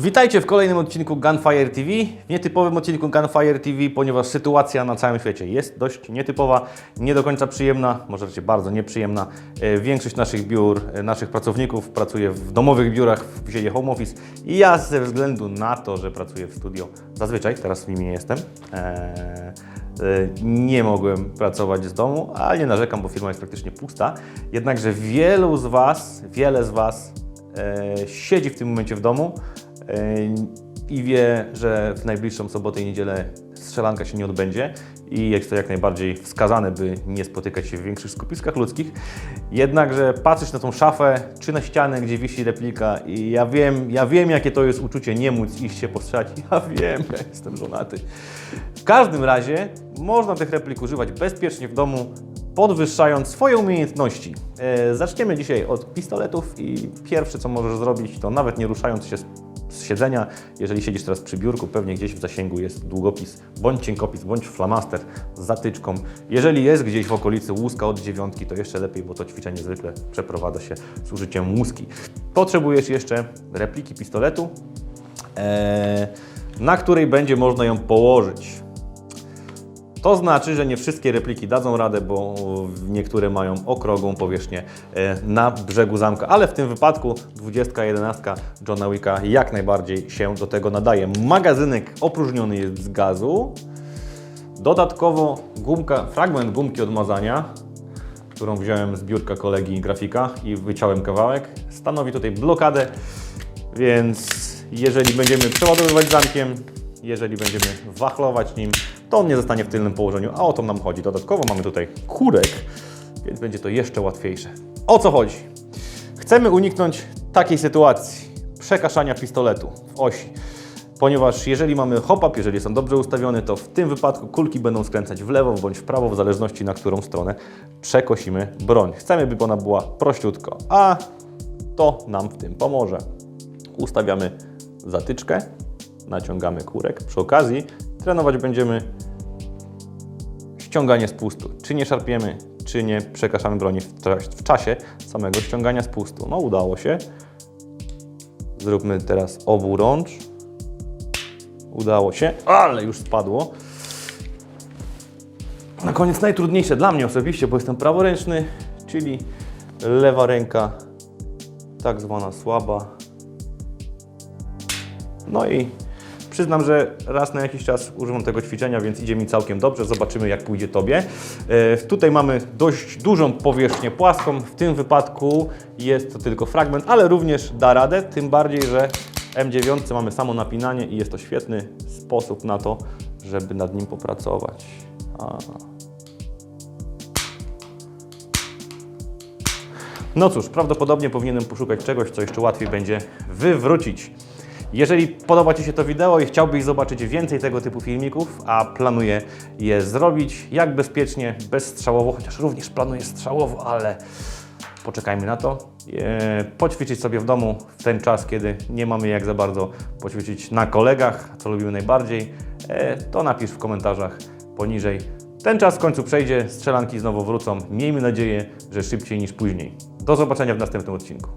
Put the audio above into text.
Witajcie w kolejnym odcinku Gunfire TV. W nietypowym odcinku Gunfire TV, ponieważ sytuacja na całym świecie jest dość nietypowa, nie do końca przyjemna, może raczej bardzo nieprzyjemna. E, Większość naszych biur, e, naszych pracowników pracuje w domowych biurach w ziemi home office i ja ze względu na to, że pracuję w studio, zazwyczaj, teraz w nim nie jestem, e, e, nie mogłem pracować z domu, ale nie narzekam, bo firma jest praktycznie pusta. Jednakże wielu z Was, wiele z Was e, siedzi w tym momencie w domu i wie, że w najbliższą sobotę i niedzielę strzelanka się nie odbędzie i jest to jak najbardziej wskazane, by nie spotykać się w większych skupiskach ludzkich. Jednakże patrzeć na tą szafę czy na ścianę, gdzie wisi replika i ja wiem, ja wiem jakie to jest uczucie nie móc iść się postrzelać. Ja wiem, ja jestem żonaty. W każdym razie można tych replik używać bezpiecznie w domu, podwyższając swoje umiejętności. E, zaczniemy dzisiaj od pistoletów i pierwsze co możesz zrobić to nawet nie ruszając się z, z siedzenia, jeżeli siedzisz teraz przy biurku, pewnie gdzieś w zasięgu jest długopis, bądź cienkopis, bądź flamaster z zatyczką. Jeżeli jest gdzieś w okolicy łuska od dziewiątki, to jeszcze lepiej, bo to ćwiczenie zwykle przeprowadza się z użyciem łuski. Potrzebujesz jeszcze repliki pistoletu, e, na której będzie można ją położyć. To znaczy, że nie wszystkie repliki dadzą radę, bo niektóre mają okrągłą powierzchnię e, na brzegu zamka, ale w tym wypadku 20, 11 Johna Wicka jak najbardziej się do tego nadaje. Magazynek opróżniony jest z gazu. Dodatkowo gumka, fragment gumki od mazania, którą wziąłem z biurka kolegi grafika i wyciąłem kawałek, stanowi tutaj blokadę, więc jeżeli będziemy przeładowywać zamkiem, jeżeli będziemy wachlować nim, to on nie zostanie w tylnym położeniu, a o to nam chodzi. Dodatkowo mamy tutaj kurek, więc będzie to jeszcze łatwiejsze. O co chodzi? Chcemy uniknąć takiej sytuacji przekaszania pistoletu w osi. Ponieważ jeżeli mamy hop-up, jeżeli on dobrze ustawiony, to w tym wypadku kulki będą skręcać w lewo bądź w prawo, w zależności na którą stronę przekosimy broń. Chcemy, by ona była prościutko, a to nam w tym pomoże. Ustawiamy zatyczkę, naciągamy kurek. Przy okazji trenować będziemy ściąganie spustu. Czy nie szarpiemy, czy nie przekaszamy broni w, w czasie samego ściągania spustu. No udało się. Zróbmy teraz oburącz. Udało się, ale już spadło. Na koniec najtrudniejsze dla mnie osobiście, bo jestem praworęczny, czyli lewa ręka, tak zwana słaba. No i przyznam, że raz na jakiś czas używam tego ćwiczenia, więc idzie mi całkiem dobrze. Zobaczymy, jak pójdzie Tobie. E, Tutaj mamy dość dużą powierzchnię płaską. W tym wypadku jest to tylko fragment, ale również da radę. Tym bardziej, że w M9 mamy samo napinanie i jest to świetny sposób na to, żeby nad nim popracować. A. No cóż, prawdopodobnie powinienem poszukać czegoś, co jeszcze łatwiej będzie wywrócić. Jeżeli podoba Ci się to wideo i chciałbyś zobaczyć więcej tego typu filmików, a planuję je zrobić jak bezpiecznie, bezstrzałowo, chociaż również planuję strzałowo, ale poczekajmy na to. E, Poćwiczyć sobie w domu w ten czas, kiedy nie mamy jak za bardzo poćwiczyć na kolegach, co lubimy najbardziej, e, to napisz w komentarzach poniżej. Ten czas w końcu przejdzie, strzelanki znowu wrócą. Miejmy nadzieję, że szybciej niż później. Do zobaczenia w następnym odcinku.